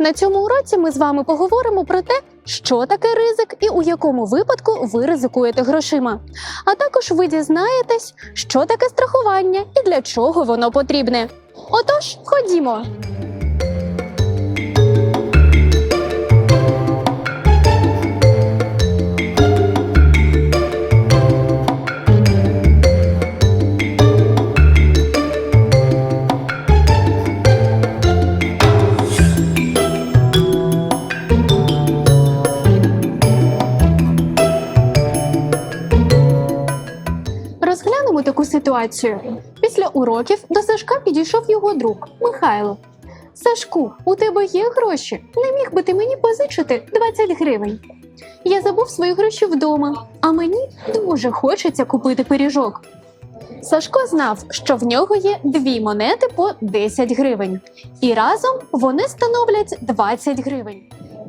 На цьому уроці ми з вами поговоримо про те, що таке ризик і у якому випадку ви ризикуєте грошима. А також ви дізнаєтесь, що таке страхування і для чого воно потрібне. Отож, ходімо. Ситуацію. Після уроків до Сашка підійшов його друг Михайло. Сашку, у тебе є гроші? Не міг би ти мені позичити 20 гривень. Я забув свої гроші вдома, а мені дуже хочеться купити пиріжок. Сашко знав, що в нього є дві монети по 10 гривень, і разом вони становлять 20 гривень.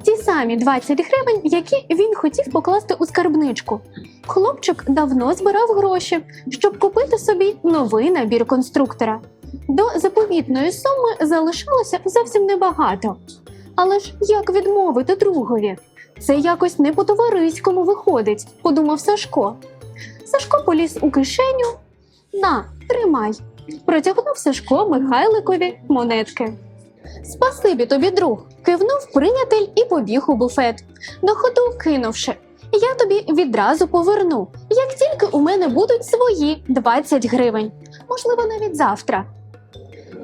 Ті самі 20 гривень, які він хотів покласти у скарбничку. Хлопчик давно збирав гроші, щоб купити собі новий набір конструктора. До заповітної суми залишалося зовсім небагато. Але ж як відмовити другові? Це якось не по-товариському виходить, подумав Сашко. Сашко поліз у кишеню. На, тримай. Протягнув Сашко Михайликові монетки. Спасибі тобі, друг, кивнув приятель і побіг у буфет. На ходу кинувши. Я тобі відразу поверну, як тільки у мене будуть свої 20 гривень, можливо, навіть завтра.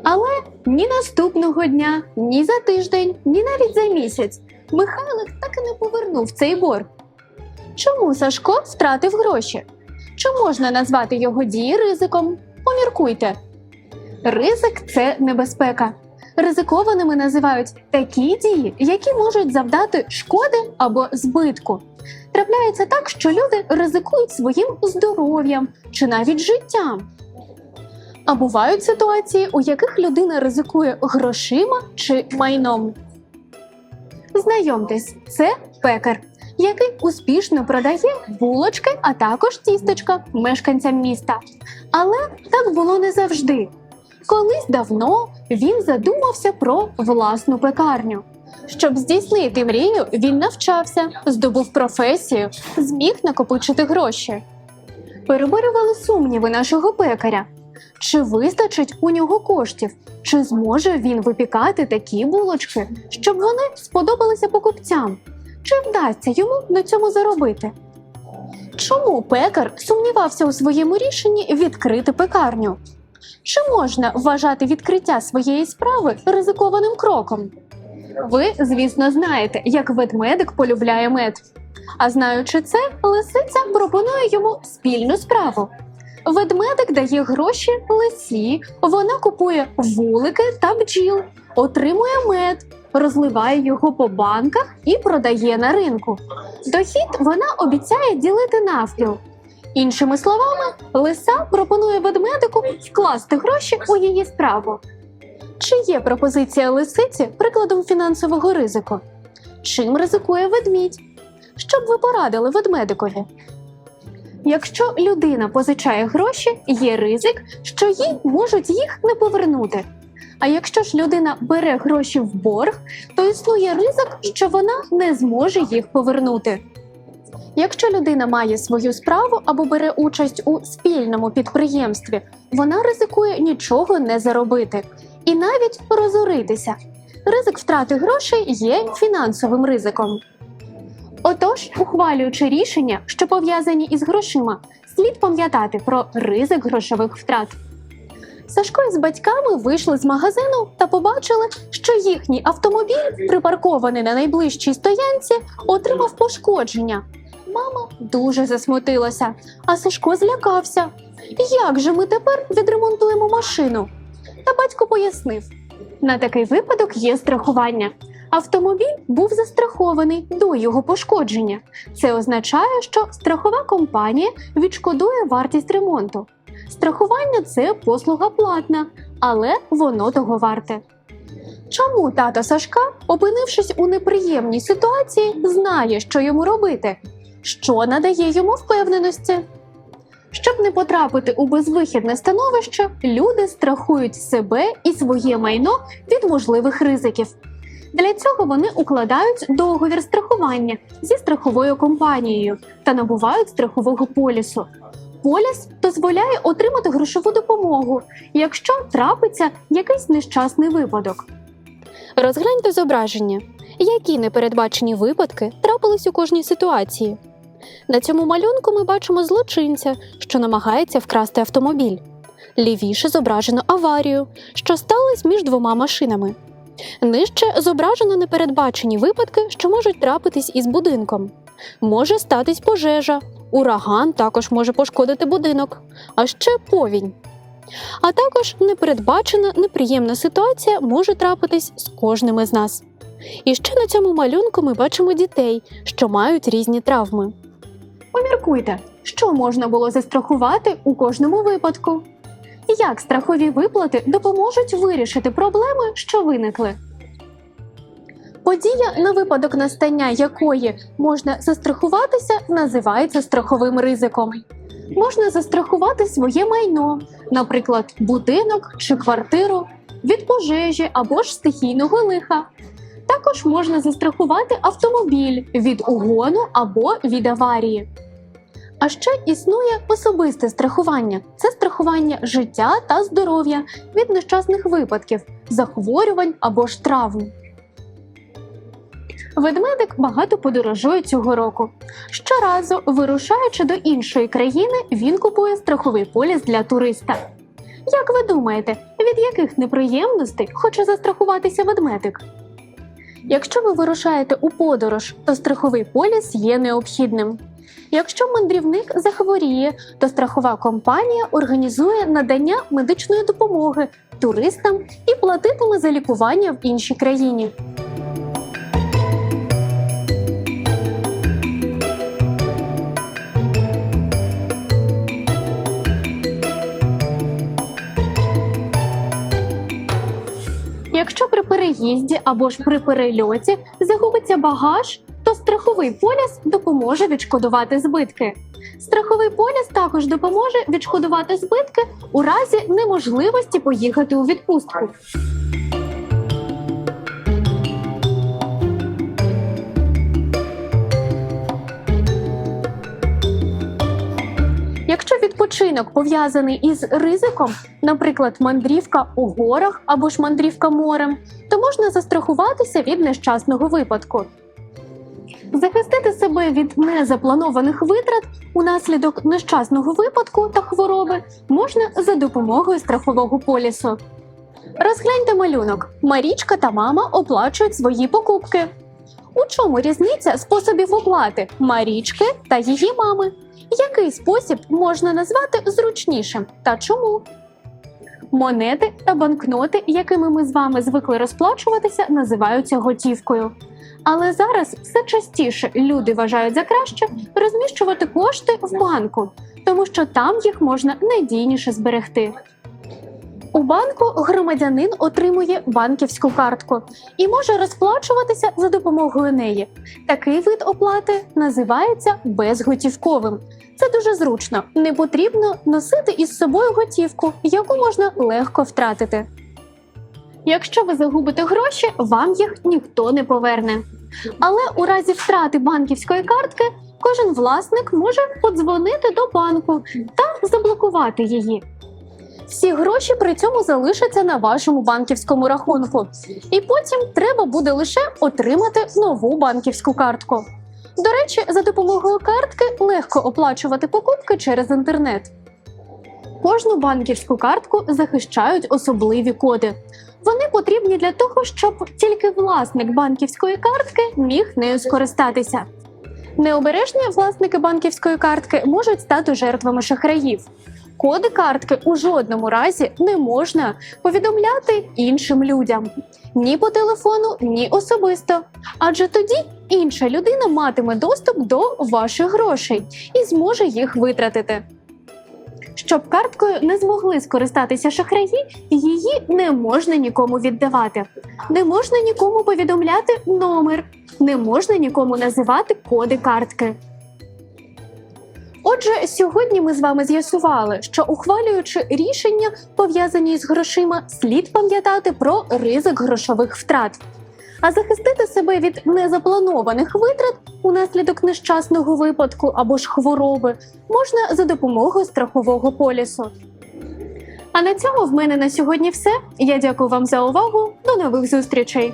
Але ні наступного дня, ні за тиждень, ні навіть за місяць Михайлик так і не повернув цей борг. Чому Сашко втратив гроші? Чи можна назвати його дії ризиком? Поміркуйте. Ризик це небезпека. Ризикованими називають такі дії, які можуть завдати шкоди або збитку. Трапляється так, що люди ризикують своїм здоров'ям чи навіть життям. А бувають ситуації, у яких людина ризикує грошима чи майном. Знайомтесь, це пекар, який успішно продає булочки, а також тістечка мешканцям міста. Але так було не завжди. Колись давно він задумався про власну пекарню. Щоб здійснити мрію, він навчався, здобув професію, зміг накопичити гроші. Переборювали сумніви нашого пекаря. Чи вистачить у нього коштів? Чи зможе він випікати такі булочки, щоб вони сподобалися покупцям? Чи вдасться йому на цьому заробити? Чому пекар сумнівався у своєму рішенні відкрити пекарню? Чи можна вважати відкриття своєї справи ризикованим кроком? Ви, звісно, знаєте, як ведмедик полюбляє мед. А знаючи це, лисиця пропонує йому спільну справу. Ведмедик дає гроші лисі, вона купує вулики та бджіл, отримує мед, розливає його по банках і продає на ринку. Дохід вона обіцяє ділити навпіл. Іншими словами, лиса пропонує ведмедику вкласти гроші у її справу. Чи є пропозиція лисиці прикладом фінансового ризику? Чим ризикує ведмідь? Що б ви порадили ведмедикові? Якщо людина позичає гроші, є ризик, що їй можуть їх не повернути. А якщо ж людина бере гроші в борг, то існує ризик, що вона не зможе їх повернути. Якщо людина має свою справу або бере участь у спільному підприємстві, вона ризикує нічого не заробити і навіть розоритися. Ризик втрати грошей є фінансовим ризиком. Отож, ухвалюючи рішення, що пов'язані із грошима, слід пам'ятати про ризик грошових втрат. Сашко із батьками вийшли з магазину та побачили, що їхній автомобіль, припаркований на найближчій стоянці, отримав пошкодження. Мама дуже засмутилася, а Сашко злякався. Як же ми тепер відремонтуємо машину? Та батько пояснив: на такий випадок є страхування. Автомобіль був застрахований до його пошкодження. Це означає, що страхова компанія відшкодує вартість ремонту. Страхування це послуга платна, але воно того варте. Чому тато Сашка, опинившись у неприємній ситуації, знає, що йому робити? Що надає йому впевненості? Щоб не потрапити у безвихідне становище, люди страхують себе і своє майно від можливих ризиків. Для цього вони укладають договір страхування зі страховою компанією та набувають страхового полісу. Поліс дозволяє отримати грошову допомогу, якщо трапиться якийсь нещасний випадок. Розгляньте зображення, які непередбачені випадки трапились у кожній ситуації. На цьому малюнку ми бачимо злочинця, що намагається вкрасти автомобіль. Лівіше зображено аварію, що сталася між двома машинами. Нижче зображено непередбачені випадки, що можуть трапитись із будинком. Може статись пожежа, ураган також може пошкодити будинок, а ще повінь. А також непередбачена неприємна ситуація може трапитись з кожним із нас. І ще на цьому малюнку ми бачимо дітей, що мають різні травми. Поміркуйте, що можна було застрахувати у кожному випадку. Як страхові виплати допоможуть вирішити проблеми, що виникли? Подія, на випадок настання якої можна застрахуватися, називається страховим ризиком. Можна застрахувати своє майно, наприклад, будинок чи квартиру від пожежі або ж стихійного лиха. Також можна застрахувати автомобіль від угону або від аварії. А ще існує особисте страхування це страхування життя та здоров'я від нещасних випадків, захворювань або ж травм. Ведмедик багато подорожує цього року. Щоразу, вирушаючи до іншої країни, він купує страховий поліс для туриста. Як ви думаєте, від яких неприємностей хоче застрахуватися ведмедик? Якщо ви вирушаєте у подорож, то страховий поліс є необхідним. Якщо мандрівник захворіє, то страхова компанія організує надання медичної допомоги туристам і платитиме за лікування в іншій країні. Якщо при переїзді або ж при перельоті загубиться багаж, страховий поліс допоможе відшкодувати збитки. Страховий поліс також допоможе відшкодувати збитки у разі неможливості поїхати у відпустку. Якщо відпочинок пов'язаний із ризиком, наприклад, мандрівка у горах або ж мандрівка морем, то можна застрахуватися від нещасного випадку. Захистити себе від незапланованих витрат унаслідок нещасного випадку та хвороби можна за допомогою страхового полісу. Розгляньте малюнок. Марічка та мама оплачують свої покупки. У чому різниця способів оплати Марічки та її мами? Який спосіб можна назвати зручнішим та чому? Монети та банкноти, якими ми з вами звикли розплачуватися, називаються готівкою. Але зараз все частіше люди вважають за краще розміщувати кошти в банку, тому що там їх можна надійніше зберегти. У банку громадянин отримує банківську картку і може розплачуватися за допомогою неї. Такий вид оплати називається безготівковим. Це дуже зручно. Не потрібно носити із собою готівку, яку можна легко втратити. Якщо ви загубите гроші, вам їх ніхто не поверне. Але у разі втрати банківської картки кожен власник може подзвонити до банку та заблокувати її. Всі гроші при цьому залишаться на вашому банківському рахунку, і потім треба буде лише отримати нову банківську картку. До речі, за допомогою картки легко оплачувати покупки через інтернет. Кожну банківську картку захищають особливі коди. Вони потрібні для того, щоб тільки власник банківської картки міг нею скористатися. Необережні власники банківської картки можуть стати жертвами шахраїв. Коди картки у жодному разі не можна повідомляти іншим людям ні по телефону, ні особисто. Адже тоді інша людина матиме доступ до ваших грошей і зможе їх витратити. Щоб карткою не змогли скористатися шахраї, її не можна нікому віддавати, не можна нікому повідомляти номер, не можна нікому називати коди картки. Отже, сьогодні ми з вами з'ясували, що ухвалюючи рішення, пов'язані з грошима, слід пам'ятати про ризик грошових втрат. А захистити себе від незапланованих витрат унаслідок нещасного випадку або ж хвороби можна за допомогою страхового полісу. А на цьому в мене на сьогодні все. Я дякую вам за увагу. До нових зустрічей!